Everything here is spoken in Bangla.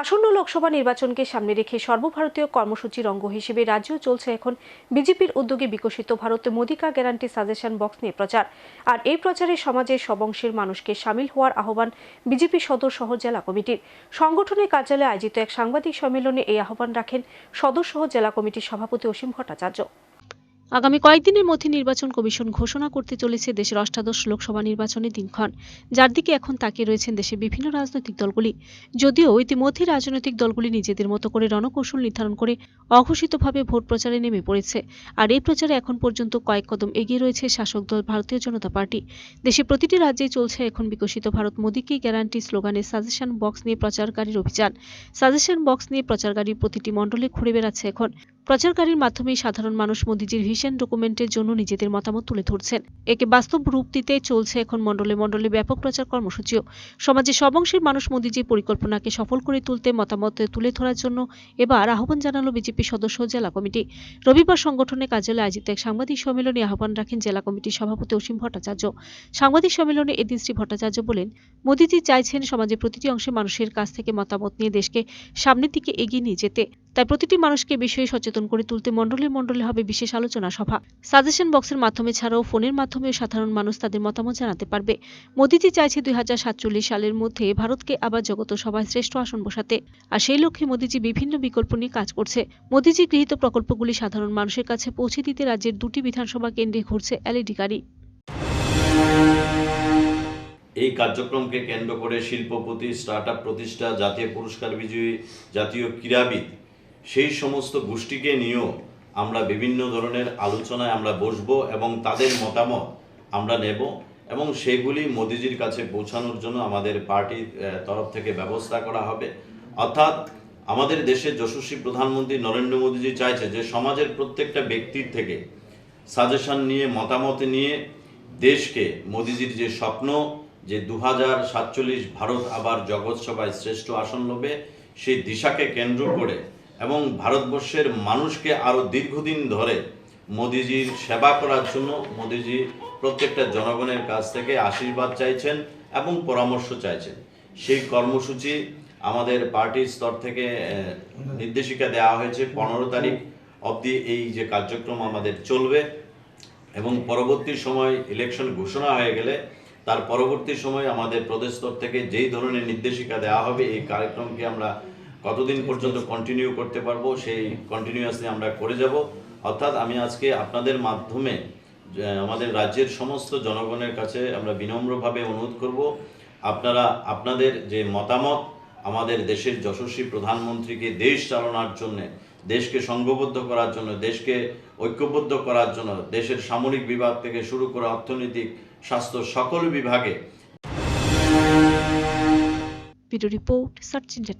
আসন্ন লোকসভা নির্বাচনকে সামনে রেখে সর্বভারতীয় কর্মসূচির অঙ্গ হিসেবে রাজ্যেও চলছে এখন বিজেপির উদ্যোগে বিকশিত ভারতে মোদিকা গ্যারান্টি সাজেশন বক্স নিয়ে প্রচার। আর এই প্রচারে সমাজের সব অংশের মানুষকে সামিল হওয়ার আহ্বান বিজেপি সদর সহ জেলা কমিটির। সংগঠনের কার্যালয়ে আয়োজিত এক সাংবাদিক সম্মেলনে এই আহ্বান রাখেন সদর সহ জেলা কমিটির সভাপতি অসীম ভট্টাচার্য। আগামী কয়েকদিনের মধ্যে নির্বাচন কমিশন ঘোষণা করতে চলেছে দেশের অষ্টাদশ লোকসভা নির্বাচনের দিনক্ষণ। যার দিকে এখন তাকিয়ে রয়েছেন দেশের বিভিন্ন রাজনৈতিক দলগুলি। যদিও ইতিমধ্যে রাজনৈতিক দলগুলি নিজেদের মতো করে রণকৌশল নির্ধারণ করে অঘোষিতভাবে ভোট প্রচারে নেমে পড়েছে। আর এই প্রচারে এখন পর্যন্ত কয়েক কদম এগিয়ে রয়েছে শাসক দল ভারতীয় জনতা পার্টি। দেশের প্রতিটি রাজ্যে চলছে এখন বিকশিত ভারত মোদীকে গ্যারান্টি স্লোগানে সাজেশন বক্স নিয়ে প্রচারকারীর অভিযান। সাজেশন বক্স নিয়ে প্রচারকারী প্রতিটি মণ্ডলে ঘুরে বেড়াচ্ছে এখন। প্রচারকারীর মাধ্যমেই সাধারণ মানুষ মোদিজির ভিশন ডকুমেন্টের জন্য নিজেদের মতামত তুলে ধরছেন। একে বাস্তব রূপ দিতে চলছে এখন মণ্ডলে মণ্ডলে ব্যাপক প্রচার কর্মসূচিও। সমাজে সব অংশের মানুষ মোদিজির পরিকল্পনাকে সফল করে তুলতে মতামত তুলে ধরার জন্য এবার আহ্বান জানালো বিজেপি সদস্য জেলা কমিটি। রবিবার সংগঠনের কার্যালয়ে আয়োজিত এক সাংবাদিক সম্মেলনে আহ্বান রাখেন জেলা কমিটির সভাপতি অসীম ভট্টাচার্য। সাংবাদিক সম্মেলনে এদিন শ্রী ভট্টাচার্য বলেন, মোদিজি চাইছেন সমাজের প্রতিটি অংশে মানুষের কাছ থেকে মতামত নিয়ে দেশকে সামনের দিকে এগিয়ে নিয়ে যেতে। তাই প্রতিটি মানুষকে বিষয়ে সচেতন করে তুলতে মণ্ডলে মণ্ডলে হবে বিশেষ আলোচনা সভা। সাজেশন বক্সের মাধ্যমে ছাড়াও ফোনের মাধ্যমেও সাধারণ মানুষ তাদের মতামত জানাতে পারবে। মোদিজি চাইছে দুই হাজার সাতচল্লিশ সালের মধ্যে ভারতকে আবার জগত সভায় শ্রেষ্ঠ আসন বসাতে। আর সেই লক্ষ্যে মোদিজি বিভিন্ন বিকল্প নিয়ে কাজ করছে। মোদীজি গৃহীত প্রকল্পগুলি সাধারণ মানুষের কাছে পৌঁছে দিতে রাজ্যের দুটি বিধানসভা কেন্দ্রে ঘুরছে এলইডি গাড়ি এই কার্যক্রমকে কেন্দ্র করে শিল্পপতি স্টার্ট আপ প্রতিষ্ঠা, জাতীয় পুরস্কার বিজয়ী, জাতীয় ক্রীড়াবিদ সেই সমস্ত গোষ্ঠীকে নিয়েও আমরা বিভিন্ন ধরনের আলোচনায় আমরা বসবো এবং তাদের মতামত আমরা নেব এবং সেগুলি মোদিজির কাছে পৌঁছানোর জন্য আমাদের পার্টির তরফ থেকে ব্যবস্থা করা হবে। অর্থাৎ আমাদের দেশের যশস্বী প্রধানমন্ত্রী নরেন্দ্র মোদীজি চাইছে যে সমাজের প্রত্যেকটা ব্যক্তির থেকে সাজেশন নিয়ে, মতামত নিয়ে দেশকে মোদিজির যে স্বপ্ন যে দু সাতচল্লিশ ভারত আবার জগৎসভায় শ্রেষ্ঠ আসন লবে, সেই দিশাকে কেন্দ্র করে এবং ভারতবর্ষের মানুষকে আরও দীর্ঘদিন ধরে মোদিজির সেবা করার জন্য মোদিজি প্রত্যেকটা জনগণের কাছ থেকে আশীর্বাদ চাইছেন এবং পরামর্শ চাইছেন। সেই কর্মসূচি আমাদের পার্টির স্তর থেকে নির্দেশিকা দেওয়া হয়েছে পনেরো তারিখ অবধি এই যে কার্যক্রম আমাদের চলবে এবং পরবর্তী সময় ইলেকশন ঘোষণা হয়ে গেলে তার পরবর্তী সময় আমাদের প্রদেশ স্তর থেকে যেই ধরনের নির্দেশিকা দেওয়া হবে, এই কার্যক্রমকে আমরা কতদিন পর্যন্ত কন্টিনিউ করতে পারব সেই কন্টিনিউয়াসলি আমরা করে যাব। অর্থাৎ আমি আজকে আপনাদের মাধ্যমে আমাদের রাজ্যের সমস্ত জনগণের কাছে আমরা বিনম্রভাবে অনুরোধ করব আপনারা আপনাদের যে মতামত আমাদের দেশের যশস্বী প্রধানমন্ত্রীকে দেশ চালানোর জন্য দেশকে সংঘবদ্ধ করার জন্য দেশকে ঐক্যবদ্ধ করার জন্য দেশের সামরিক বিভাগ থেকে শুরু করে অর্থনৈতিক স্বাস্থ্য সকল বিভাগে। Video report search India